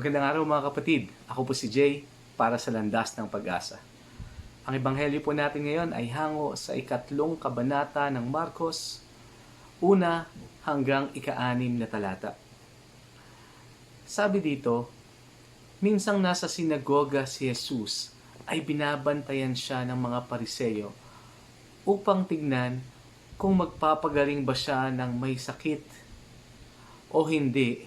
Magandang araw mga kapatid. Ako po si Jay para sa Landas ng Pag-asa. Ang ebanghelyo po natin ngayon ay hango sa ikatlong kabanata ng Marcos, una hanggang ika-anim na talata. Sabi dito, minsang nasa sinagoga si Jesus ay binabantayan siya ng mga pariseyo upang tignan kung magpapagaling ba siya ng may sakit o hindi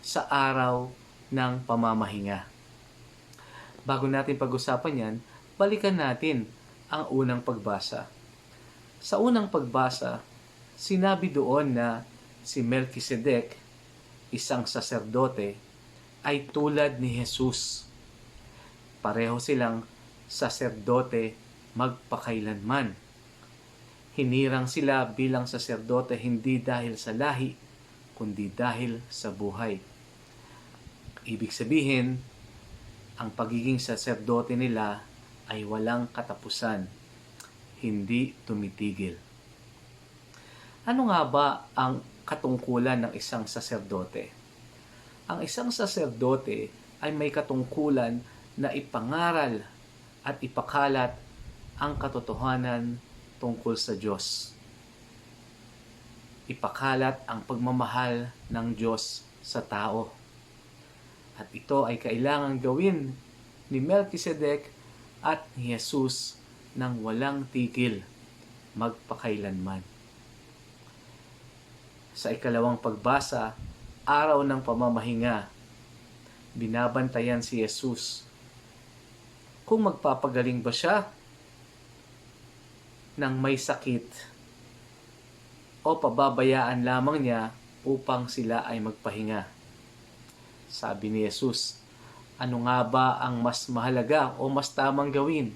sa araw ng pamamahinga. Bago natin pag-usapan yan, balikan natin ang unang pagbasa. Sa unang pagbasa, sinabi doon na si Melchizedek, isang saserdote, ay tulad ni Jesus. Pareho silang saserdote magpakailanman. Hinirang sila bilang saserdote hindi dahil sa lahi, kundi dahil sa buhay. Ibig sabihin, ang pagiging saserdote nila ay walang katapusan, hindi tumitigil. Ano nga ba ang katungkulan ng isang saserdote? Ang isang saserdote ay may katungkulan na ipangaral at ipakalat ang katotohanan tungkol sa Diyos. Ipakalat ang pagmamahal ng Diyos sa tao. At ito ay kailangan gawin ni Melchizedek at ni Jesus ng walang tigil magpakailanman. Sa ikalawang pagbasa, araw ng pamamahinga, binabantayan si Jesus. Kung magpapagaling ba siya ng may sakit o pababayaan lamang niya upang sila ay magpahinga. Sabi ni Jesus, ano nga ba ang mas mahalaga o mas tamang gawin?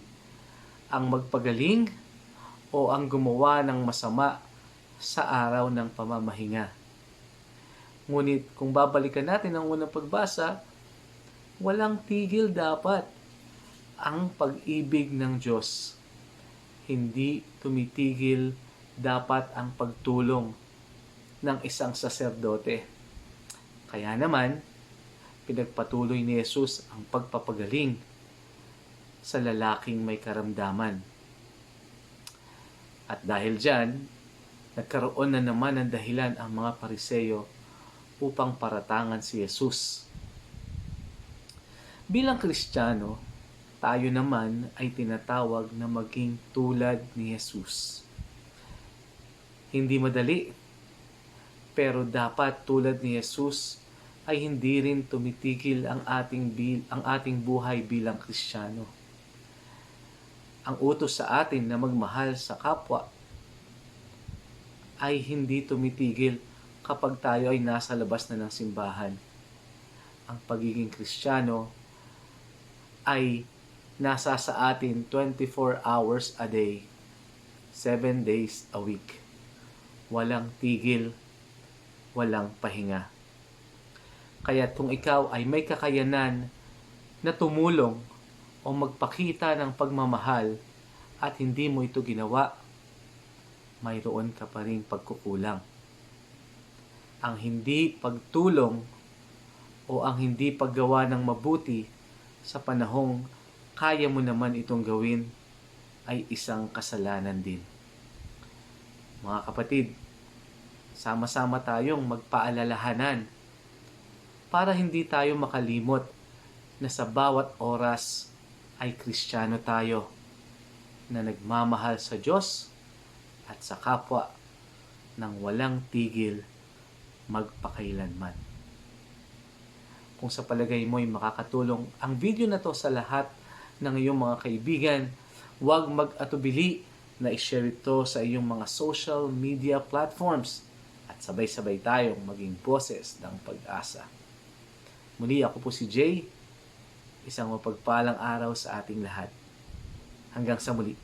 Ang magpagaling o ang gumawa ng masama sa araw ng pamamahinga? Ngunit kung babalikan natin ang unang pagbasa, walang tigil dapat ang pag-ibig ng Diyos. Hindi tumitigil dapat ang pagtulong ng isang saserdote. Kaya naman, pinagpatuloy ni Jesus ang pagpapagaling sa lalaking may karamdaman. At dahil dyan, nagkaroon na naman ng dahilan ang mga pariseyo upang paratangan si Jesus. Bilang Kristiyano, tayo naman ay tinatawag na maging tulad ni Jesus. Hindi madali, pero dapat tulad ni Jesus ay hindi rin tumitigil ang ating bil, ang ating buhay bilang Kristiyano. Ang utos sa atin na magmahal sa kapwa ay hindi tumitigil kapag tayo ay nasa labas na ng simbahan. Ang pagiging Kristiyano ay nasa sa atin 24 hours a day, 7 days a week. Walang tigil, walang pahinga. Kaya kung ikaw ay may kakayanan na tumulong o magpakita ng pagmamahal at hindi mo ito ginawa, mayroon ka pa rin pagkukulang. Ang hindi pagtulong o ang hindi paggawa ng mabuti sa panahong kaya mo naman itong gawin ay isang kasalanan din. Mga kapatid, sama-sama tayong magpaalalahanan para hindi tayo makalimot na sa bawat oras ay kristyano tayo na nagmamahal sa Diyos at sa kapwa ng walang tigil magpakailanman. Kung sa palagay mo ay makakatulong ang video na to sa lahat ng iyong mga kaibigan, huwag mag-atubili na i-share ito sa iyong mga social media platforms at sabay-sabay tayong maging boses ng pag-asa. Muli ako po si Jay, isang mapagpalang araw sa ating lahat. Hanggang sa muli.